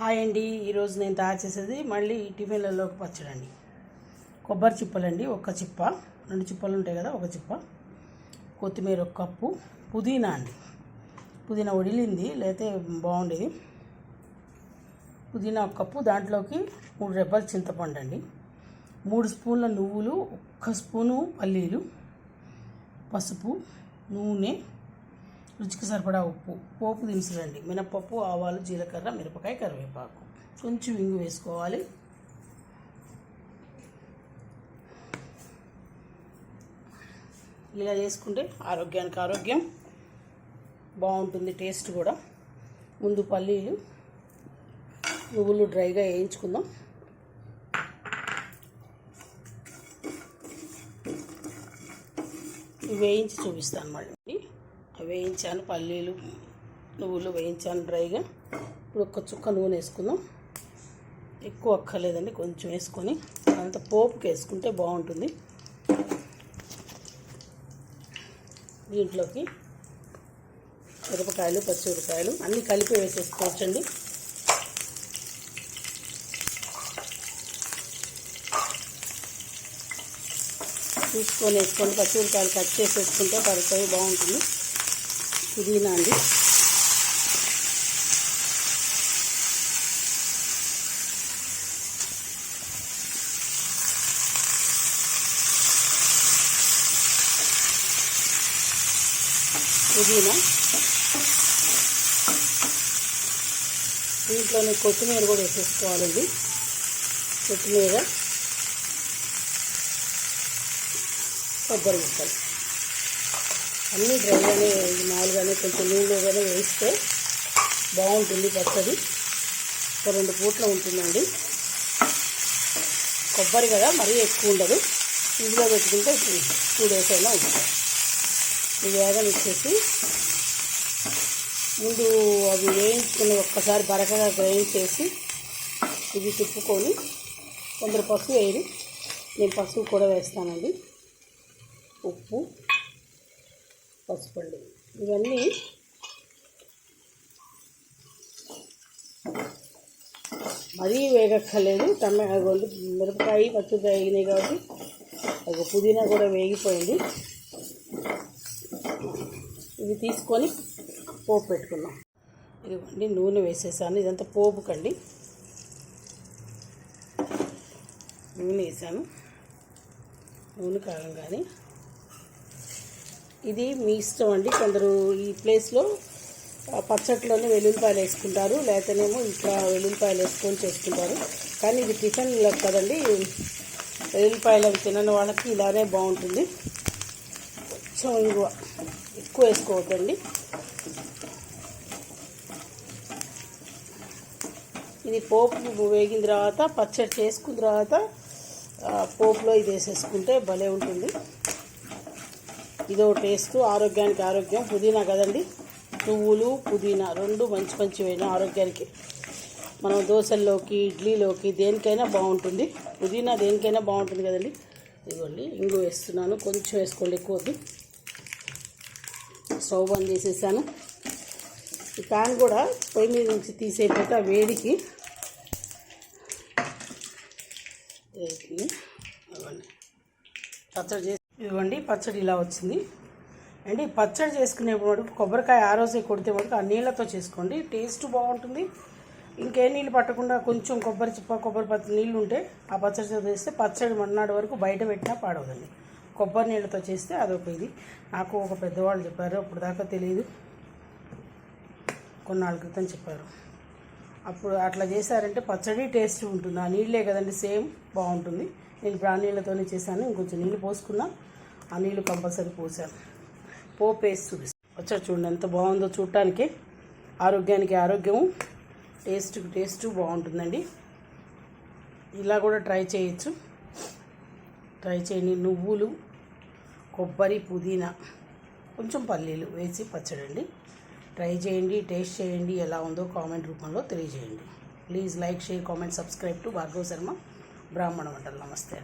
Hi అండి. ఈరోజు నేను తయారు చేసేది మళ్ళీ టిఫిన్లలోకి పచ్చడి అండి కొబ్బరి చిప్పలండి ఒక చిప్ప. రెండు చిప్పలు ఉంటాయి కదా ఒక చిప్ప. కొత్తిమీర ఒక కప్పు. పుదీనా అండి. పుదీనా వడిలింది లేతే బాగుండేది. పుదీనా ఒక కప్పు దాంట్లోకి మూడు రెబ్బలు చింతపండు అండి. మూడు స్పూన్ల నువ్వులు ఒక్క స్పూను పల్లీలు పసుపు నూనె రుచికి సరిపడా ఉప్పు. పోపు దినుసులండి. మినపప్పు ఆవాలు జీలకర్ర మిరపకాయ కరివేపాకు. కొంచెం ఇంగు వేసుకోవాలి. ఇలా చేసుకుంటే ఆరోగ్యానికి ఆరోగ్యం. బాగుంటుంది టేస్ట్ కూడా. ముందు పల్లీలు నువ్వులు డ్రైగా వేయించుకుందాం. ఇవి వేయించి చూపిస్తాను మళ్ళీ. వేయించాను పల్లీలు నువ్వులు వేయించాను డ్రైగా. ఇప్పుడు ఒక్క చుక్క నూనె వేసుకుందాం. ఎక్కువ అక్కర్లేదండి కొంచెం వేసుకొని. అంత పోపుకి వేసుకుంటే బాగుంటుంది. దీంట్లోకి మిరపకాయలు పచ్చిమిరపకాయలు అన్నీ కలిపి వేసేసుకోవచ్చండి. చూసుకొని వేసుకొని పచ్చిమిరపకాయలు కట్ చేసి వేసుకుంటే పడుతుంది బాగుంటుంది. పుదీనా అండి. పుదీనా. దీంట్లోనే కొత్తిమీర కూడా వేసేసుకోవాలండి. కొత్తిమీర కొబ్బరి ముక్కలు. అన్నీ డ్రైగానే మామూలుగానే కొంచెం నీళ్ళుగానే వేస్తే బాగుంటుంది పచ్చడి. ఒక రెండు పూట్ల ఉంటుందండి. కొబ్బరి కదా మరీ ఎక్కువ ఉండదు. ఫ్రిడ్జ్లో పెట్టుకుంటే టూ డేస్ అయినా ఉంటుంది. ఇది వేగనిచ్చేసి ముందు అవి వేయించుకుని ఒక్కసారి బరకగా గ్రైండ్ చేసి ఇది తిప్పుకొని కొందరు పసుపు వేయరు. నేను పసుపు కూడా వేస్తానండి. ఉప్పు. పసుపండి. ఇవన్నీ మరీ వేగక్కర్లేదు. తమ మిరపకాయ పచ్చిమిరపకాయ వేగినాయి కాబట్టి అది పుదీనా కూడా వేగిపోయింది. ఇవి తీసుకొని పోపు పెట్టుకున్నాం ఇదిగోండి నూనె వేసేసాను. ఇదంతా పోపు కండి నూనె వేసాను. నూనె కాగంగానే ఇది మీ ఇష్టం అండి. కొందరు ఈ ప్లేస్లో పచ్చట్లోనే వెల్లుల్లిపాయలు వేసుకుంటారు. లేకపోతేనేమో ఇట్లా వెల్లుల్లిపాయలు వేసుకొని చేసుకుంటారు. కానీ ఇది టిఫిన్లో కదండి. వెల్లుల్లిపాయలు అవి తినని వాళ్ళకి ఇలానే బాగుంటుంది. కొంచెం ఇంగువ ఎక్కువ వేసుకోవద్దండి. ఇది పోపు వేగిన తర్వాత పచ్చడి చేసుకున్న తర్వాత పోపులో ఇది వేసేసుకుంటే భలే ఉంటుంది. ఇదో టేస్ట్ ఆరోగ్యానికి ఆరోగ్యం. పుదీనా కదండి? నువ్వులు పుదీనా రెండు మంచి మంచివైన ఆరోగ్యానికి. మనం దోశల్లోకి ఇడ్లీలోకి దేనికైనా బాగుంటుంది. పుదీనా దేనికైనా బాగుంటుంది కదండి? ఇదిగోండి ఇంగు వేస్తున్నాను. కొంచెం వేసుకోండి ఎక్కువ స్టవ్ బంద్ చేసేసాను. ఈ ప్యాన్ కూడా పొయ్యి మీద నుంచి తీసేపోతే ఆ వేడికి పచ్చడి చేసి ఇదిగోండి పచ్చడి ఇలా వచ్చింది. అండి పచ్చడి చేసుకునేప్పుడు కొబ్బరికాయ ఆ రోజే కొడితే మటుకు ఆ నీళ్ళతో చేసుకోండి. టేస్ట్ బాగుంటుంది. ఇంకే నీళ్ళు పట్టకుండా కొంచెం కొబ్బరి చిప్ప కొబ్బరి పచ్చ నీళ్ళు ఉంటే ఆ పచ్చడితో చేస్తే పచ్చడి మన్నాడు వరకు బయట పెట్టినా పాడవదండి. కొబ్బరి నీళ్ళతో చేస్తే అదొక ఇది. నాకు ఒక పెద్దవాళ్ళు చెప్పారు అప్పుడు దాకా తెలియదు కొన్నాళ్ళ క్రితం చెప్పారు. అప్పుడు అట్లా చేశారంటే పచ్చడి టేస్ట్ ఉంటుంది. ఆ నీళ్ళే కదండి సేమ్ బాగుంటుంది. నేను ఇప్పుడు ఆ నీళ్ళతోనే చేశాను. ఇంకొంచెం నీళ్ళు పోసుకున్నా. ఆ నీళ్ళు కంపల్సరీ పోసాను పోపు వేసి చూపిస్తాను వచ్చారు చూడండి ఎంత బాగుందో చూడటానికి. ఆరోగ్యానికి ఆరోగ్యము టేస్ట్కి టేస్ట్ బాగుంటుందండి. ఇలా కూడా ట్రై చేయొచ్చు. ట్రై చేయండి. నువ్వులు కొబ్బరి పుదీనా కొంచెం పల్లీలు వేసి పచ్చడండి. ట్రై చేయండి టేస్ట్ చేయండి ఎలా ఉందో కామెంట్ రూపంలో తెలియజేయండి. Please like share comment subscribe to Bhargava Sharma బ్రాహ్మణ వంటలు నమస్తే